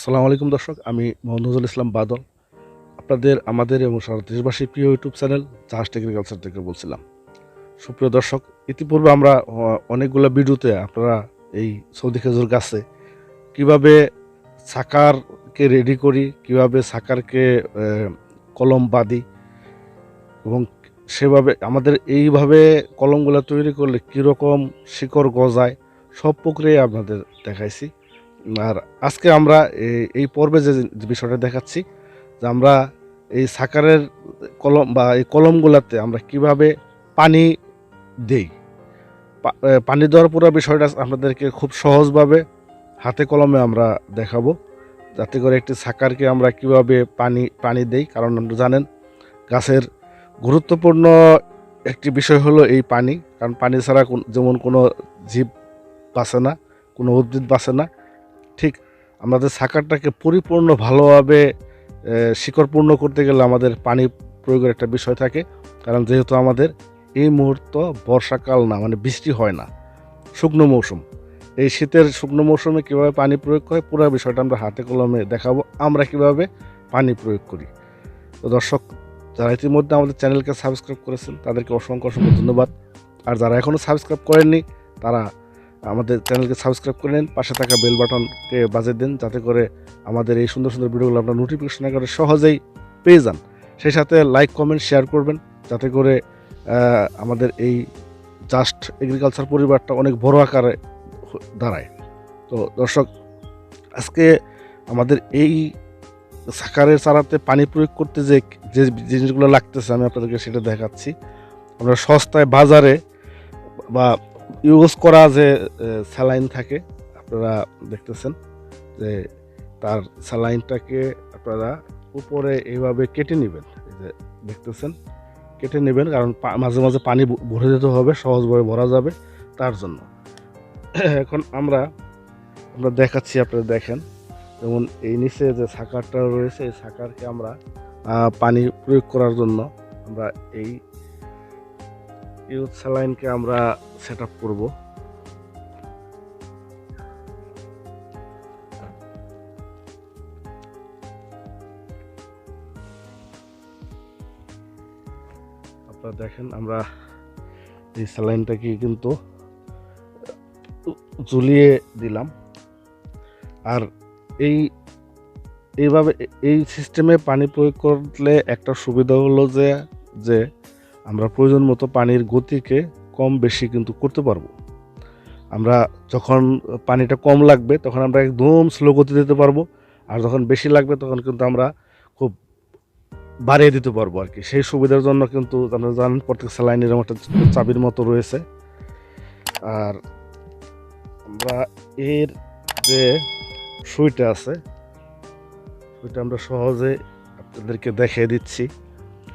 আসসালামু আলাইকুম দর্শক, আমি মোহাম্মদ নজরুল ইসলাম বাদল। আপনাদের, আমাদের এবং সারা দেশবাসীর প্রিয় ইউটিউব চ্যানেল জাহাজ এগ্রিকালচার থেকে বলছিলাম। সুপ্রিয় দর্শক, ইতিপূর্বে আমরা অনেকগুলো ভিডিওতে আপনারা এই সৌদি খেজুর গাছে কীভাবে সাকারকে রেডি করি, কীভাবে সাকারকে কলম বাঁধি এবং সেভাবে আমাদের এইভাবে কলমগুলো তৈরি করলে কীরকম শিকড় গজায়, সব প্রক্রিয়া আপনাদের দেখাইছি। আর আজকে আমরা এই- পর্বে যে যে বিষয়টা দেখাচ্ছি, যে আমরা এই সাকারের কলম বা এই কলমগুলাতে আমরা কীভাবে পানি দেই। পানি দেওয়ার পুরো বিষয়টা আপনাদেরকে খুব সহজভাবে হাতে কলমে আমরা দেখাবো। যাতে করে একটি সাকারকে আমরা কীভাবে পানি পানি দেই, কারণ আপনারা জানেন, গাছের গুরুত্বপূর্ণ একটি বিষয় হলো এই পানি। কারণ পানি ছাড়া যেমন কোনো জীব বাঁচে না, কোনো উদ্ভিদ বাঁচে না। ঠিক আমাদের সাকারটাকে পরিপূর্ণ ভালোভাবে শিকড়পূর্ণ করতে গেলে আমাদের পানি প্রয়োগের একটা বিষয় থাকে। কারণ যেহেতু আমাদের এই মুহূর্ত বর্ষাকাল না মানে বৃষ্টি হয় না, শুকনো মৌসুম। এই শীতের শুকনো মৌসুমে কীভাবে পানি প্রয়োগ করে পুরো বিষয়টা আমরা হাতে কলমে দেখাবো, আমরা কীভাবে পানি প্রয়োগ করি। তো দর্শক, যারা ইতিমধ্যে আমাদের চ্যানেলকে সাবস্ক্রাইব করেছেন, তাদেরকে অসংখ্য অসংখ্য ধন্যবাদ। আর যারা এখনও সাবস্ক্রাইব করেননি, তারা আমাদের চ্যানেলকে সাবস্ক্রাইব করে নিন, পাশে থাকা বেল বাটনকে বাজে দিন, যাতে করে আমাদের এই সুন্দর সুন্দর ভিডিওগুলো আপনার নোটিফিকেশন আকারে সহজেই পেয়ে যান। সেই সাথে লাইক কমেন্ট শেয়ার করবেন, যাতে করে আমাদের এই জাস্ট এগ্রিকালচার পরিবারটা অনেক বড় আকারে দাঁড়ায়। তো দর্শক, আজকে আমাদের এই সাকারের চারাতে পানি প্রয়োগ করতে যে যে জিনিসগুলো লাগতেছে, আমি আপনাদেরকে সেটা দেখাচ্ছি। আমরা সস্তায় বাজারে বা ইউজ করা যে স্যালাইন থাকে, আপনারা দেখতেছেন যে, তার স্যালাইনটাকে আপনারা উপরে এইভাবে কেটে নেবেন। যে দেখতেছেন, কেটে নেবেন, কারণ মাঝে মাঝে পানি ভরে দিতে হবে, সহজভাবে ভরা যাবে তার জন্য। এখন আমরা আমরা দেখাচ্ছি, আপনারা দেখেন, যেমন এই নিচে যে সাকারটা রয়েছে, এই সাকারকে আমরা পানি প্রয়োগ করার জন্য আমরা এই ইউথ স্যালাইনকে আমরা সেট আপ করব। আপনারা দেখেন, আমরা এই স্যালাইনটাকে কিন্তু ঝুলিয়ে দিলাম। আর এই, এইভাবে, এই সিস্টেমে পানি প্রয়োগ করলে একটা সুবিধা হলো যে যে আমরা প্রয়োজন মতো পানির গতিকে কম বেশি কিন্তু করতে পারব। আমরা যখন পানিটা কম লাগবে, তখন আমরা একদম স্লো গতি দিতে পারব, আর যখন বেশি লাগবে, তখন কিন্তু আমরা খুব বাড়িয়ে দিতে পারব আর কি। সেই সুবিধার জন্য কিন্তু আপনারা জানেন, প্রত্যেক স্যালাইনের এরকম একটা চাবির মতো রয়েছে। আর আমরা এর যে সুইটা আছে, সুইটা আমরা সহজে আপনাদেরকে দেখিয়ে দিচ্ছি।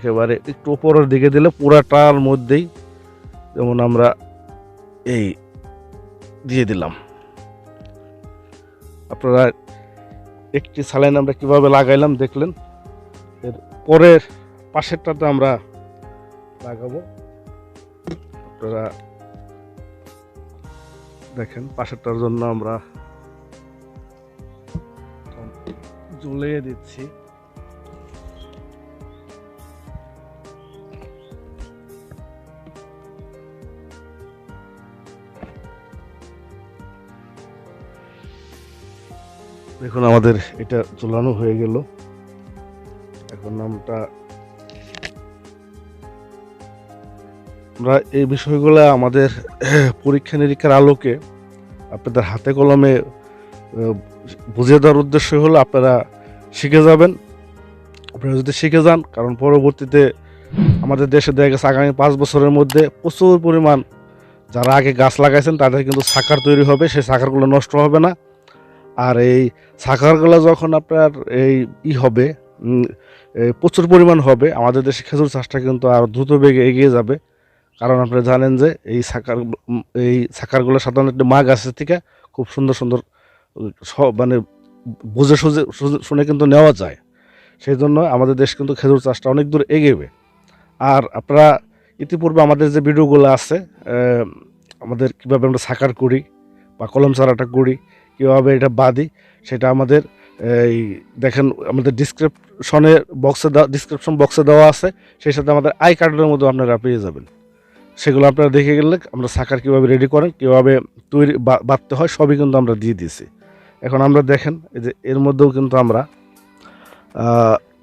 একেবারে একটু উপরের দিকে দিলে পুরাটার মধ্যেই যেমন আমরা এই দিয়ে দিলাম। আপনারা একটি স্যালাইন আমরা কীভাবে লাগাইলাম দেখলেন? এর পরের পাশেরটাতে আমরা লাগাবো। আপনারা দেখেন, পাশেরটার জন্য আমরা ঝুলিয়ে দিচ্ছি। দেখুন, আমাদের এটা ঝুলানো হয়ে গেল। এখন নামটা আমরা এই বিষয়গুলো আমাদের পরীক্ষা নিরীক্ষার আলোকে আপনাদের হাতে কলমে বুঝিয়ে দেওয়ার উদ্দেশ্য হলো আপনারা শিখে যাবেন। আপনারা যদি শিখে যান, কারণ পরবর্তীতে আমাদের দেশে দেখা গেছে আগামী পাঁচ বছরের মধ্যে প্রচুর পরিমাণ যারা আগে গাছ লাগাইছেন, তাদের কিন্তু সাকার তৈরি হবে। সেই সাকারগুলো নষ্ট হবে না। আর এই সাকারগুলো যখন আপনার এই ই হবে প্রচুর পরিমাণ হবে, আমাদের দেশে খেজুর চাষটা কিন্তু আর দ্রুত বেগে এগিয়ে যাবে। কারণ আপনারা জানেন যে এই সাকার এই সাকারগুলো সাধারণত একটি মা গাছের থেকে খুব সুন্দর সুন্দর মানে বুঝে সুঝে- শুনে কিন্তু নেওয়া যায়। সেই জন্য আমাদের দেশ কিন্তু খেজুর চাষটা অনেক দূর এগিয়েবে আর আপনারা ইতিপূর্বে আমাদের যে ভিডিওগুলো আছে আমাদের কীভাবে আমরা সাকার করি বা কলম চারাটা করি কীভাবে এটা বাঁধি, সেটা আমাদের, এই দেখেন, আমাদের ডিসক্রিপশনে বক্সে দেওয়া ডিসক্রিপশন বক্সে দেওয়া আছে, সেই সাথে আমাদের আই কার্ডের মধ্যে আপনারা পেয়ে যাবেন। সেগুলো আপনারা দেখে গেলে আমরা সাকার কীভাবে রেডি করেন, কীভাবে তৈরি বাঁধতে হয়, সবই কিন্তু আমরা দিয়ে দিয়েছি। এখন আমরা দেখেন, এই যে এর মধ্যেও কিন্তু আমরা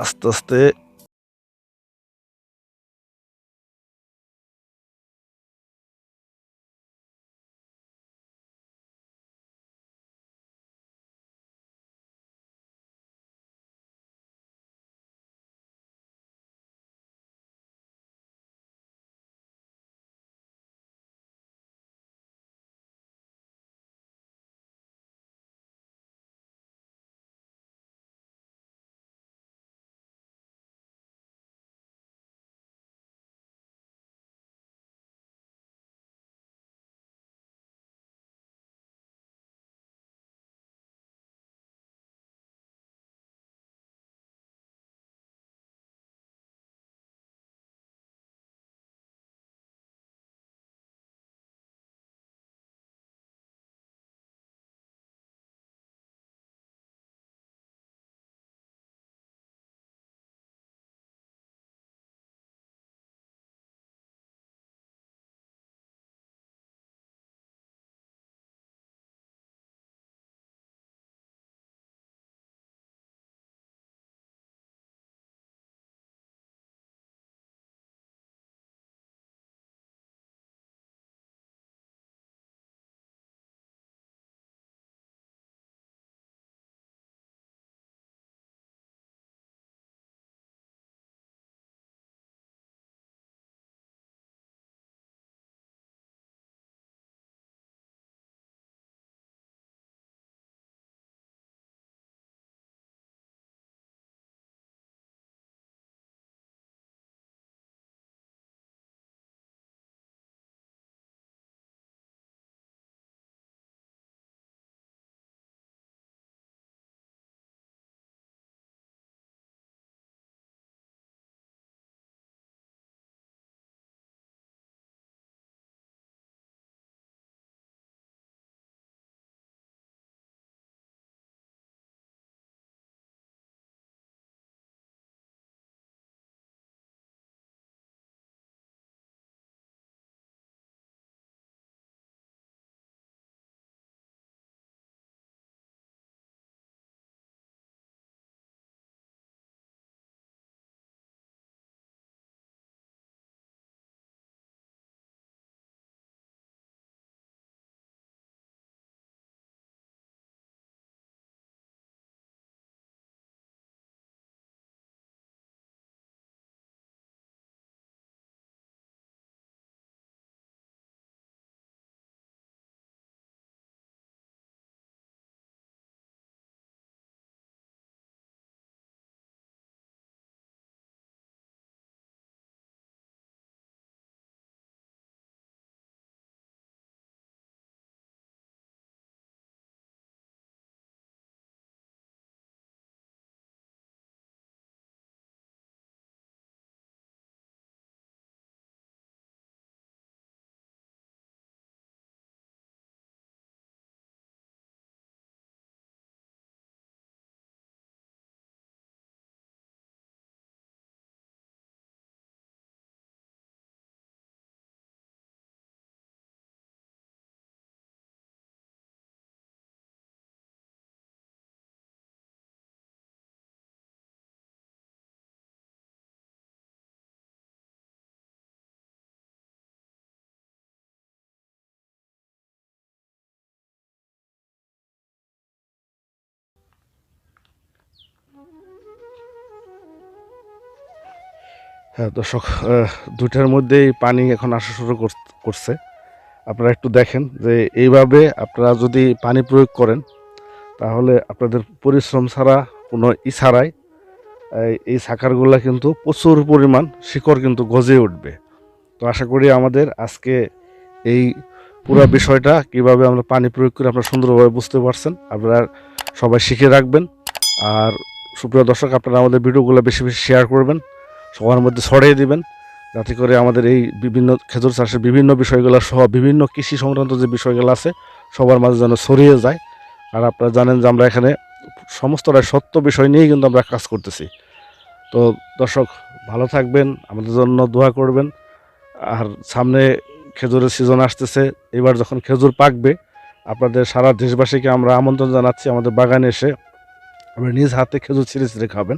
আস্তে আস্তে হ্যাঁ দর্শক দুইটার মধ্যেই পানি এখন আসা শুরু কর- করছে। আপনারা একটু দেখেন যে এইভাবে আপনারা যদি পানি প্রয়োগ করেন, তাহলে আপনাদের পরিশ্রম ছাড়া কোনো ই ছাড়াই, এই- এই সাকারগুলা কিন্তু প্রচুর পরিমাণ শিকড় কিন্তু গজে উঠবে। তো আশা করি আমাদের আজকে এই পুরো বিষয়টা কীভাবে আমরা পানি প্রয়োগ করে আপনারা সুন্দরভাবে বুঝতে পারছেন, আপনারা সবাই শিখে রাখবেন। আর সুপ্রিয় দর্শক, আপনারা আমাদের ভিডিওগুলো বেশি বেশি শেয়ার করবেন। সবার মধ্যে ছড়িয়ে দিবেন। যাতে করে আমাদের এই বিভিন্ন খেজুর চাষের বিভিন্ন বিষয়গুলো সহ বিভিন্ন কৃষি সংক্রান্ত যে বিষয়গুলো আছে, সবার মাঝে যেন ছড়িয়ে যায়। আর আপনারা জানেন যে আমরা এখানে সমস্তটাই সত্য বিষয় নিয়েই কিন্তু আমরা কাজ করতেছি। তো দর্শক, ভালো থাকবেন, আমাদের জন্য দোয়া করবেন। আর সামনে খেজুরের সিজন আসতেছে, এবার যখন খেজুর পাকবে, আপনাদের সারা দেশবাসীকে আমরা আমন্ত্রণ জানাচ্ছি। আমাদের বাগানে এসে আমরা নিজ হাতে খেজুর ছিঁড়ে ছিঁড়ে খাবেন।